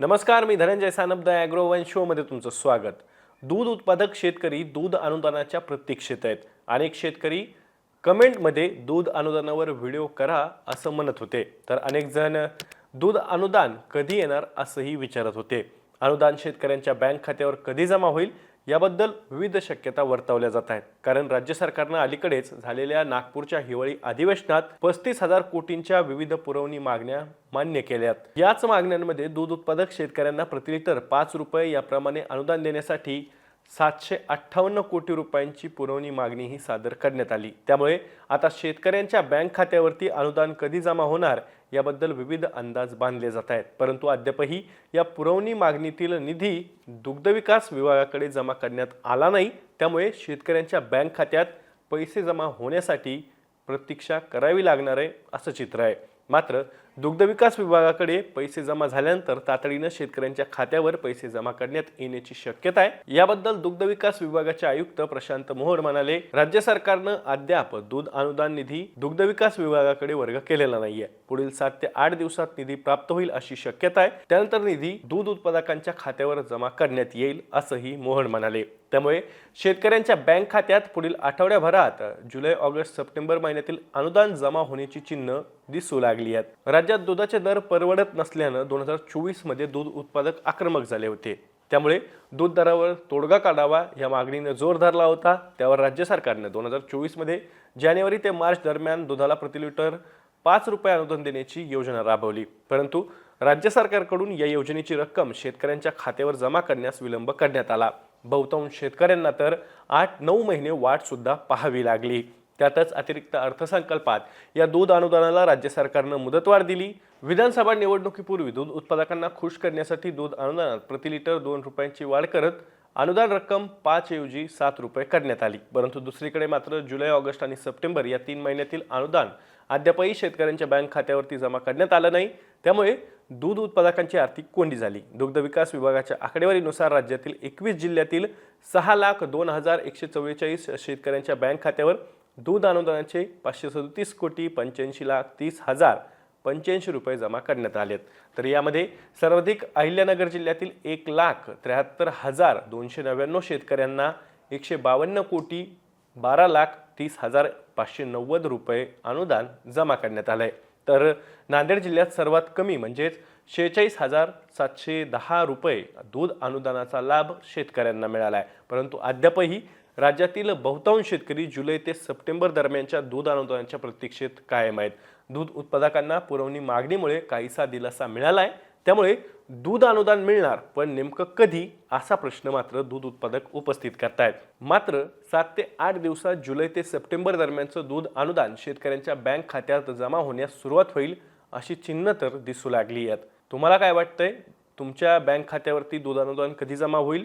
नमस्कार मी Dhananjay Sanap the agro one शोमध्ये तुमचं स्वागत. दूध उत्पादक शेतकरी दूध अनुदानाच्या प्रतीक्षेत आहेत अनेक शेतकरी कमेंटमध्ये दूध अनुदानावर व्हिडिओ करा असं म्हणत होते. तर अनेक जण दूध अनुदान कधी येणार असंही विचारत होते. अनुदान शेतकऱ्यांच्या बँक खात्यावर कधी जमा होईल? याबद्दल विविध शक्यता वर्तवल्या जात आहेत. कारण राज्य सरकारनं अलीकडेच झालेल्या नागपूरच्या हिवाळी अधिवेशनात पस्तीस हजार कोटींच्या विविध पुरवणी मागण्या मान्य केल्यात. याच मागण्यांमध्ये दूध उत्पादक शेतकऱ्यांना प्रति लिटर पाच रुपये याप्रमाणे अनुदान देण्यासाठी सातशे अठ्ठावन्न कोटी रुपयांची पुरवणी मागणीही सादर करण्यात आली. त्यामुळे आता शेतकऱ्यांच्या बँक खात्यावरती अनुदान कधी जमा होणार याबद्दल विविध अंदाज बांधले जात आहेत. परंतु अद्यापही या पुरवणी मागणीतील निधी दुग्धविकास विभागाकडे जमा करण्यात आला नाही. त्यामुळे शेतकऱ्यांच्या बँक खात्यात पैसे जमा होण्यासाठी प्रतीक्षा करावी लागणार आहे असं चित्र आहे. मात्र दुग्धविकास विभागाकडे पैसे जमा झाल्यानंतर तातडीनं शेतकऱ्यांच्या खात्यावर पैसे जमा करण्यात येण्याची शक्यता आहे. याबद्दल दुग्धविकास विभागाचे आयुक्त प्रशांत मोहोड म्हणाले राज्य सरकारनं अद्याप दूध अनुदान निधी दुग्धविकास विभागाकडे वर्ग केलेला नाहीये. पुढील सात ते आठ दिवसात निधी प्राप्त होईल अशी शक्यता आहे. त्यानंतर निधी दूध उत्पादकांच्या खात्यावर जमा करण्यात येईल असंही मोहन म्हणाले. त्यामुळे शेतकऱ्यांच्या बँक खात्यात पुढील आठवड्याभरात जुलै ऑगस्ट सप्टेंबर महिन्यातील अनुदान जमा होण्याची चिन्ह दिसू लागली आहेत. राज्यात दुधाचे दर परवडत नसल्यानं दोन हजार चोवीसमध्ये दूध उत्पादक आक्रमक झाले होते. त्यामुळे दूध दरावर तोडगा काढावा या मागणीनं जोर धरला होता. त्यावर राज्य सरकारनं दोन हजार चोवीसमध्ये जानेवारी ते मार्च दरम्यान दुधाला प्रति लिटर पाच रुपये अनुदान देण्याची योजना राबवली. परंतु राज्य सरकारकडून या योजनेची रक्कम शेतकऱ्यांच्या खात्यावर जमा करण्यास विलंब करण्यात आला. बहुतांश शेतकऱ्यांना तर आठ नऊ महिने वाटसुद्धा पाहावी लागली. त्यातच अतिरिक्त अर्थसंकल्पात या दूध अनुदानाला राज्य सरकारनं मुदतवाढ दिली. विधानसभा निवडणुकीपूर्वी दूध उत्पादकांना खुश करण्यासाठी दूध अनुदानात प्रति लिटर दोन रुपयांची वाढ करत अनुदान रक्कम पाच ऐवजी सात रुपये करण्यात आली. परंतु दुसरीकडे मात्र जुलै ऑगस्ट आणि सप्टेंबर या तीन महिन्यातील अनुदान अद्यापही शेतकऱ्यांच्या बँक खात्यावरती जमा करण्यात आलं नाही. त्यामुळे दूध उत्पादकांची आर्थिक कोंडी झाली. दुग्ध विकास विभागाच्या आकडेवारीनुसार राज्यातील एकवीस जिल्ह्यातील सहा लाख दोन हजार एकशे चव्वेचाळीस शेतकऱ्यांच्या बँक खात्यावर दूध अनुदानाचे पाचशे सदतीस कोटी पंच्याऐंशी लाख तीस हजार पंच्याऐंशी रुपये जमा करण्यात आलेत. तर यामध्ये सर्वाधिक अहिल्यानगर जिल्ह्यातील एक लाख त्र्याहत्तर हजार दोनशे नव्याण्णव शेतकऱ्यांना एकशे बावन्न कोटी बारा लाख तीस हजार पाचशे नव्वद रुपये अनुदान जमा करण्यात आलं आहे तर नांदेड जिल्ह्यात सर्वात कमी म्हणजेच शेहेचाळीस हजार सातशे दहा रुपये दूध अनुदानाचा लाभ शेतकऱ्यांना मिळाला आहे परंतु अद्यापही राज्यातील बहुतांश शेतकरी जुलै ते सप्टेंबर दरम्यानच्या दूध अनुदानाच्या प्रतीक्षेत कायम आहेत. दूध उत्पादकांना पुरवणी मागणीमुळे काहीसा दिलासा मिळाला आहे त्यामुळे दूध अनुदान मिळणार पण नेमकं कधी? असा प्रश्न मात्र दूध उत्पादक उपस्थित करतायत. मात्र सात ते आठ दिवसात जुलै ते सप्टेंबर दरम्यानचं दूध अनुदान शेतकऱ्यांच्या बँक खात्यात जमा होण्यास सुरुवात होईल अशी चिन्ह तर दिसू लागली आहेत तुम्हाला काय वाटतंय? तुमच्या बँक खात्यावरती दूध अनुदान कधी जमा होईल?